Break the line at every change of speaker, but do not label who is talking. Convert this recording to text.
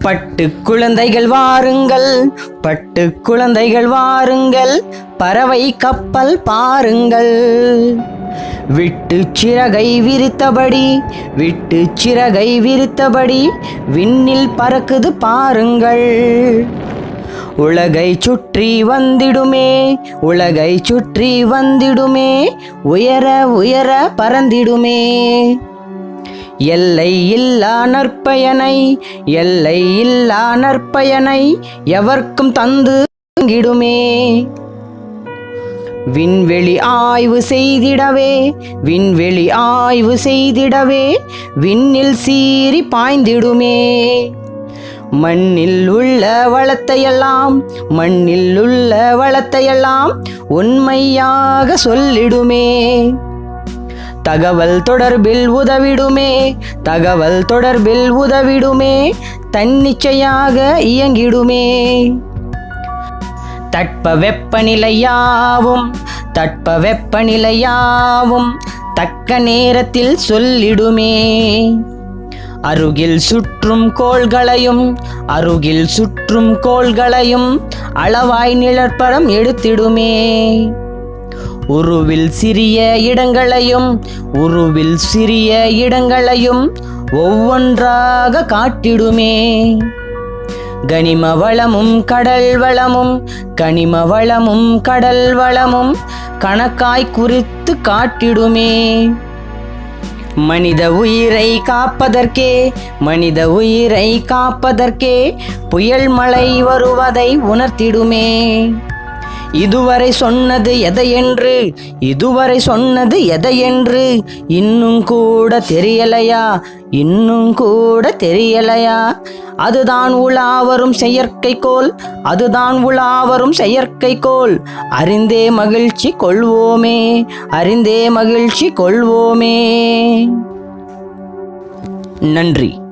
பட்டு குழந்தைகள் வாருங்கள் பட்டு குழந்தைகள் வாருங்கள் பறவை கப்பல் பாருங்கள். விட்டு சிறகை விரித்தபடி விட்டு சிறகை விரித்தபடி விண்ணில் பறக்குது பாருங்கள். உலகை சுற்றி வந்திடுமே உலகை சுற்றி வந்திடுமே உயர உயர பறந்திடுமே. எல்லை இல்லா நற்பயனை எல்லை இல்லா நற்பயனை எவர்க்கும் தந்து வழங்கிடுமே விண்வெளி ஆய்வு செய்திடவே விண்வெளி ஆய்வு செய்திடவே விண்ணில் சீறி பாய்ந்திடுமே. மண்ணில் உள்ள வளத்தையெல்லாம் மண்ணில் உள்ள வளத்தையெல்லாம் உண்மையாக சொல்லிடுமே. தகவல் தொடர்பில் உதவிடுமே தகவல் தொடர்பில் உதவிடுமே தன்னிச்சையாக இயங்கிடுமே. தட்ப வெப்பநிலையாவும் தட்ப வெப்பநிலையாவும் தக்க நேரத்தில் சொல்லிடுமே. அருகில் சுற்றும் கோள்களையும் அருகில் சுற்றும் கோள்களையும் அளவாய் நிழற்படம் எடுத்திடுமே. உருவில் சிறிய இடங்களையும் உருவில் சிறிய இடங்களையும் ஒவ்வொன்றாக காட்டிடுமே. கனிம வளமும் கடல் வளமும் கனிம வளமும் கடல் வளமும் கணக்காய் குறித்து காட்டிடுமே. மனித உயிரை காப்பதற்கே மனித உயிரை காப்பதற்கே புயல் மழை வருவதை உணர்த்திடுமே. இதுவரை சொன்னது எதையென்று? இதுவரை சொன்னது எதையென்று? இன்னும் கூட தெரியலையா? இன்னும் கூட தெரியலையா? அதுதான் உலாவரும் செயற்கைக்கோள் அதுதான் உலாவரும் செயற்கைக்கோள் அறிந்தே மகிழ்ச்சி கொள்வோமே. அறிந்தே மகிழ்ச்சி கொள்வோமே. நன்றி.